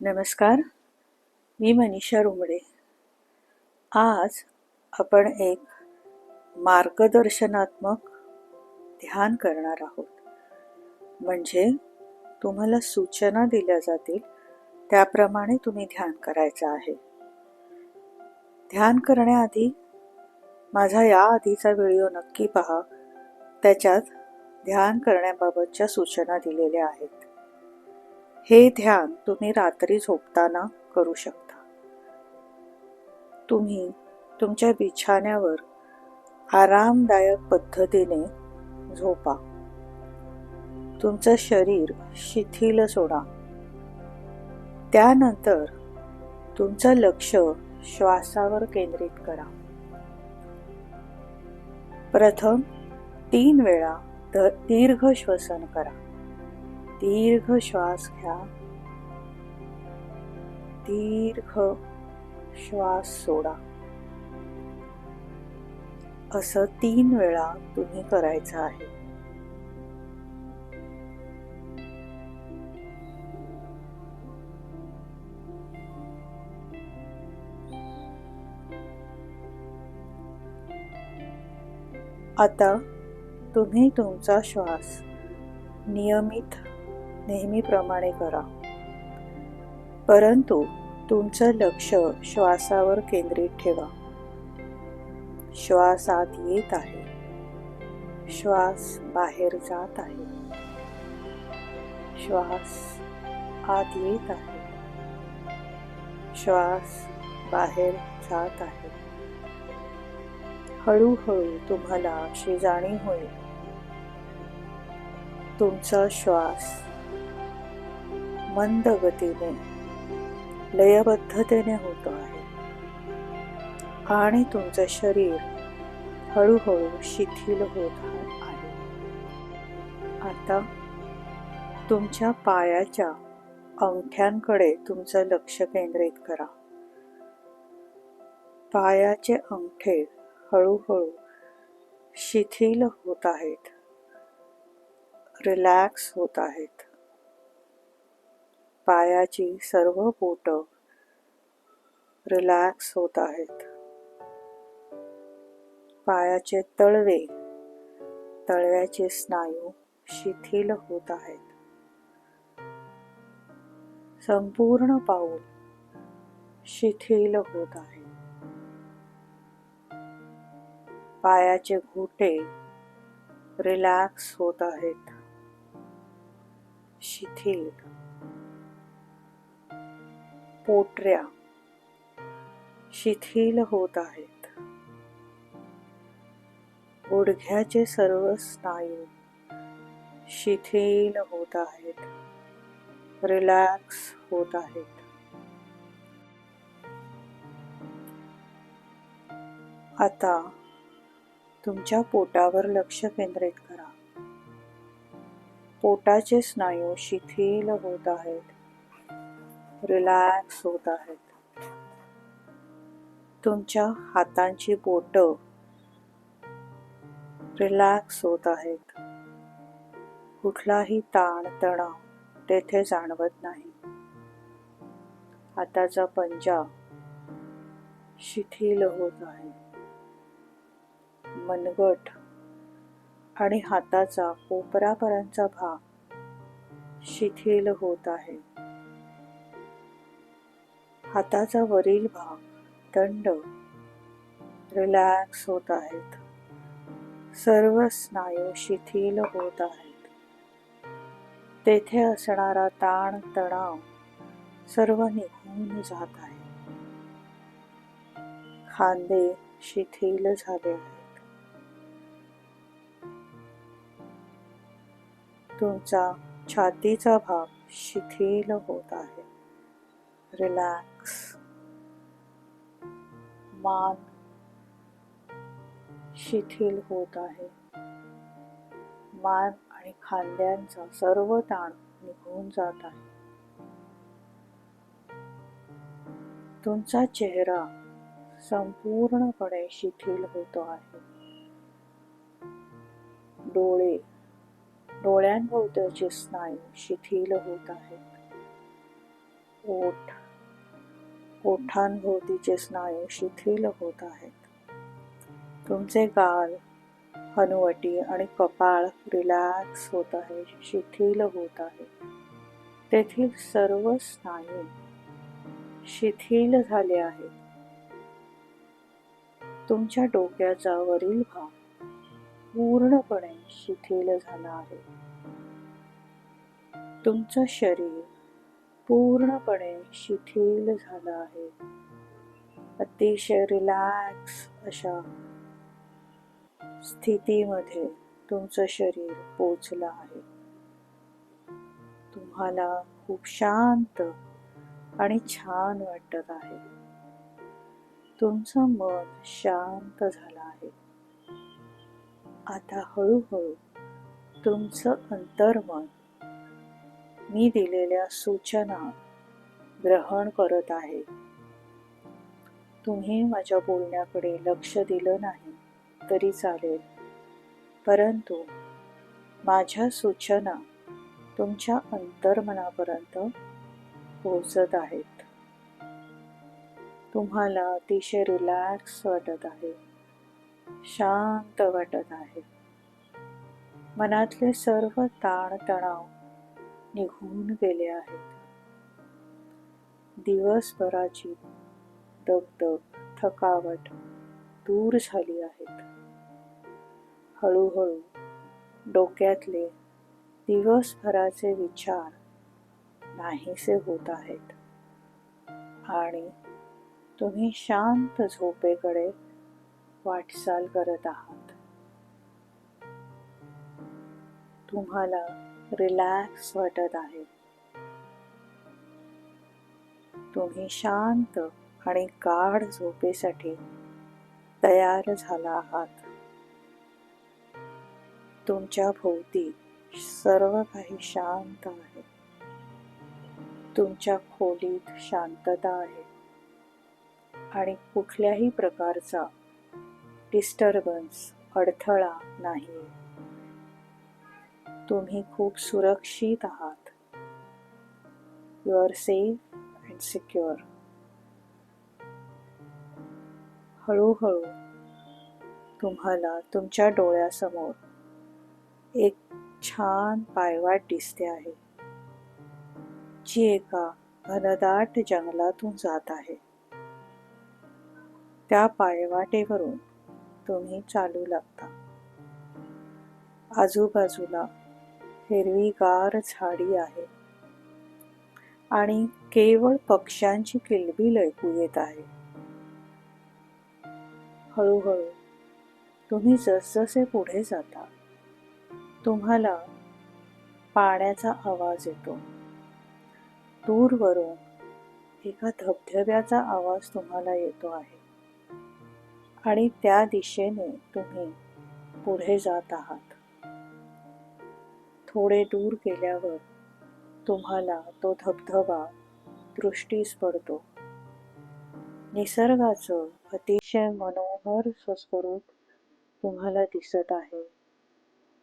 नमस्कार मी मनीषा रुमडे. आज आपण एक मार्गदर्शनात्मक ध्यान करणार आहोत. म्हणजे तुम्हाला सूचना दिल्या जातील त्याप्रमाणे तुम्ही ध्यान करायचं आहे. ध्यान करण्याआधी माझा या आधीचा व्हिडिओ नक्की पहा. त्याच्यात ध्यान करण्याबाबतच्या सूचना दिलेल्या आहेत. हे ध्यान तुम्ही रात्री झोपताना करू शकता. तुम्ही तुमच्या बिछाण्यावर आरामदायक पद्धतीने झोपा. तुमचं शरीर शिथिल सोडा. त्यानंतर तुमचं लक्ष श्वासावर केंद्रित करा. प्रथम तीन वेळा दीर्घ श्वसन करा. दीर्घ श्वास घ्या. दीर्घ श्वास सोडा. असं तीन वेळा तुम्ही करायचं आहे. आता तुम्ही तुमचा श्वास नियमित नेहमीप्रमाणे करा. परंतु तुमचं लक्ष श्वासावर केंद्रित ठेवा. श्वास आत येत आहे. श्वास बाहेर जात आहे. श्वास आत येत आहे. श्वास बाहेर जात आहे. हळूहळू तुम्हाला अशी जाणीव होईल. तुमचा श्वास मंद गतीने लयबद्धतेने होतो आहे. आणि तुमचं शरीर हळूहळू शिथिल होत आहे. आता तुमच्या पायाच्या अंगठ्यांकडे तुमचं लक्ष केंद्रित करा. पायाचे अंगठे हळूहळू शिथिल होत आहेत. रिलॅक्स होत आहेत. पायाची सर्व बोट रिलॅक्स होत आहेत. पायाचे तळवे तळव्याचे स्नायू शिथिल होत आहेत. संपूर्ण पाऊल शिथिल होत आहे. पायाचे घोटे रिलॅक्स होत आहेत. शिथिल पोटऱ्या शिथिल होत आहेत. गुडघ्याचे सर्व स्नायू शिथिल होत आहेत. रिलॅक्स होत आहेत. आता तुमच्या पोटावर लक्ष केंद्रित करा. पोटाचे स्नायू शिथिल होत आहेत. रिलॅक्स होत आहेत. तुमच्या हातांची बोट रिलॅक्स होत आहेत. कुठलाही ताण तणाव तेथे जाणवत नाही. हाताचा पंजा शिथिल होत आहे. मनगट आणि हाताचा कोपरापर्यंतचा भाग शिथिल होत आहे. हाताचा वरील भाग दंड रिलॅक्स होत आहेत. सर्व स्नायू शिथिल होत आहेत. तेथे असणारा ताण तणाव सर्व निघून जात आहे. खांदे शिथिल झाले आहेत. तुमचा छातीचा भाग शिथिल होत आहे. रिलॅक्स मान शिथिल होत आहे. मान आणि खांद्यांचा सर्व ताण निघून जात आहे. तुमचा चेहरा संपूर्णपणे शिथिल होतो आहे. डोळे डोळ्यांभोवताचे स्नायू शिथिल होत आहेत. ओठ ओठांभोवतीचे स्नायू शिथिल होत आहेत. तुमचे गाल हनुवटी आणि कपाळ रिलॅक्स होत आहे शिथिल होत आहे. तेथील सर्व स्नायू शिथिल झाले आहेत. तुमच्या डोक्याचा वरील भाग पूर्णपणे शिथिल झाला आहे. तुमचं शरीर पूर्णपणे शिथिल झालं आहे. अतिशय रिलॅक्स अशा स्थितीमध्ये तुमचं शरीर पोचलं आहे. तुम्हाला खूप शांत आणि छान वाटत आहे. तुमचं मन शांत झालं आहे. आता हळूहळू तुमचं अंतर्मन मी दिलेल्या सूचना ग्रहण करत आहे. तुम्ही माझ्या बोलण्याकडे लक्ष दिलं नाही तरी चालेल. परंतु माझ्या सूचना तुमच्या अंतर्मनापर्यंत पोहोचत आहेत. तुम्हाला अतिशय रिलॅक्स वाटत आहे. शांत वाटत आहे. मनातले सर्व ताणतणाव निघून गेले आहेत. दिवसभराची दगदग थकावट दूर झाली आहेत. हळूहळू डोक्यातले दिवसभराचे विचार नाहीसे होत आहेत. आणि तुम्ही शांत झोपेकडे वाटचाल करत आहात. तुम्हाला रिलॅक्स वाटत आहे. तुम्ही शांत आणि गाढ झोपेसाठी तयार झाला आहात. तुमच्या भोवती सर्व काही शांत आहे. तुमच्या खोलीत शांतता आहे. आणि कुठल्याही प्रकारचा डिस्टर्बन्स अडथळा नाही तुम्ही खूप सुरक्षित आहात. You are safe and secure हळूहळू तुम्हाला तुमच्या डोळ्यासमोर एक छान पायवाट दिसते आहे जी एका घनदाट जंगलातून जात आहे. त्या पायवाटेवरून तुम्ही चालू लागता. आजूबाजूला हिरवीगार झाडी आहे. आणि केवळ पक्ष्यांची किलबिल ऐकू येत आहे. हळूहळू तुम्ही जसजसे पुढे जाता तुम्हाला पाण्याचा आवाज येतो. दूरवरून एका धबधब्याचा आवाज तुम्हाला येतो आहे. आणि त्या दिशेने तुम्ही पुढे जात आहात. थोडे दूर गेल्यावर तुम्हाला तो धबधबा दृष्टीस पडतो. निसर्गाचं अतिशय मनोहर स्वस्वरूप तुम्हाला दिसत आहे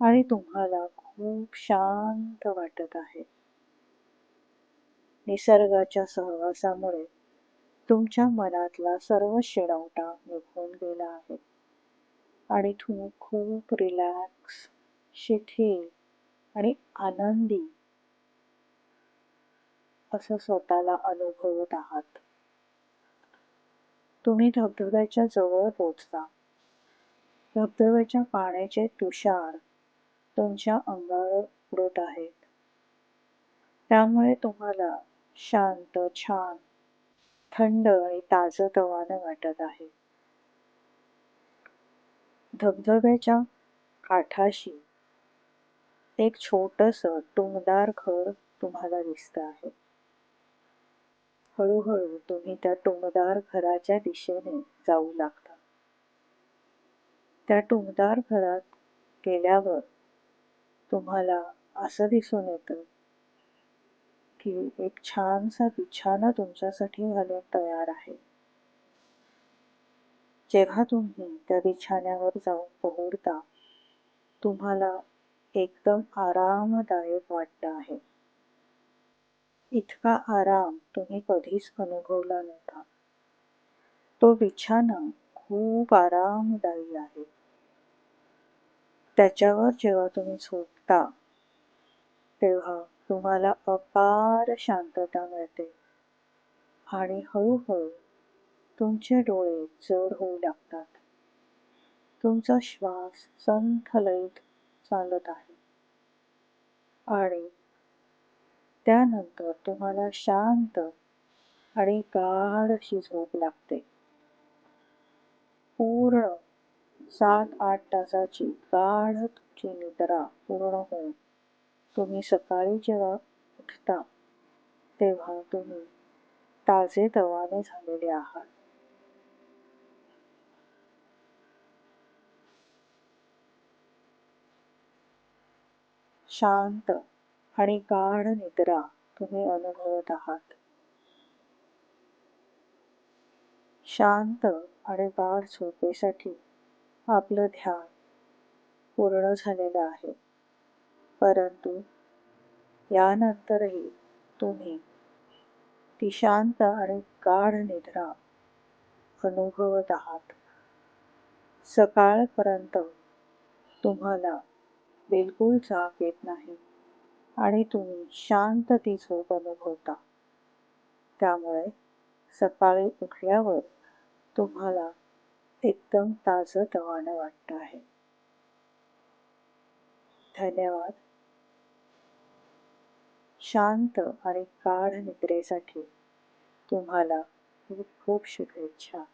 आणि तुम्हाला खूप शांत वाटत आहे. निसर्गाच्या सहवासामुळे तुमच्या मनातला सर्व शिणवटा निघून गेला आहे आणि तुम्ही खूप रिलॅक्स शिथिल आणि आनंदी असं स्वतःला अनुभवत आहात. तुम्ही धबधब्याच्या जवळ पोचता धबधब्याच्या पाण्याचे तुषार तुमच्या अंगावर उडत आहेत. त्यामुळे तुम्हाला शांत छान थंड आणि ताजतवानं वाटत आहे. धबधब्याच्या काठाशी एक छोटस टुमदार घर तुम्हाला दिसत आहे. हळूहळू तुम्ही त्या टुमदार घराच्या दिशेने जाऊ लागता. त्या टुमदार घरात गेल्यावर तुम्हाला असं दिसून येतं की एक छानसा बिछाना तुमच्यासाठी घालून तयार आहे. जेव्हा तुम्ही त्या बिछाण्यावर जाऊन पोहोरता तुम्हाला एकदम आरामदायक वाटत आहे. इतका आराम तुम्ही कधीच अनुभवला नव्हता. तो बिछाना खूप आरामदायी आहे. त्याच्यावर जेव्हा तुम्ही झोपता तेव्हा तुम्हाला अपार शांतता मिळते आणि हळूहळू तुमचे डोळे जड होऊ लागतात. तुमचा श्वास संथ लयीत चालत आहे. आणि त्यानंतर तुम्हाला शांत आणि गाढशी झोप लागते. पूर्ण सात आठ तासाची गाढ तुमची निद्रा पूर्ण होऊन तुम्ही सकाळी जेव्हा उठता तेव्हा तुम्ही ताजे तवाने झालेले आहात. शांत आणि गाढ निद्रा तुम्ही अनुभवत आहात. शांत आणि गाढ झोपेसाठी आपलं ध्यान पूर्ण झालेलं आहे. परंतु यानंतरही तुम्ही ती शांत आणि गाढ निद्रा अनुभवत आहात. सकाळपर्यंत तुम्हाला बिलकुल जाग येत नाही. आणि तुम्ही शांत ती झोप अनुभवता त्यामुळे सकाळी उठल्यावर तुम्हाला एकदम ताजंतवानं वाटतं आहे. धन्यवाद. शांत आणि गाढ निद्रेसाठी तुम्हाला खूप खूप शुभेच्छा.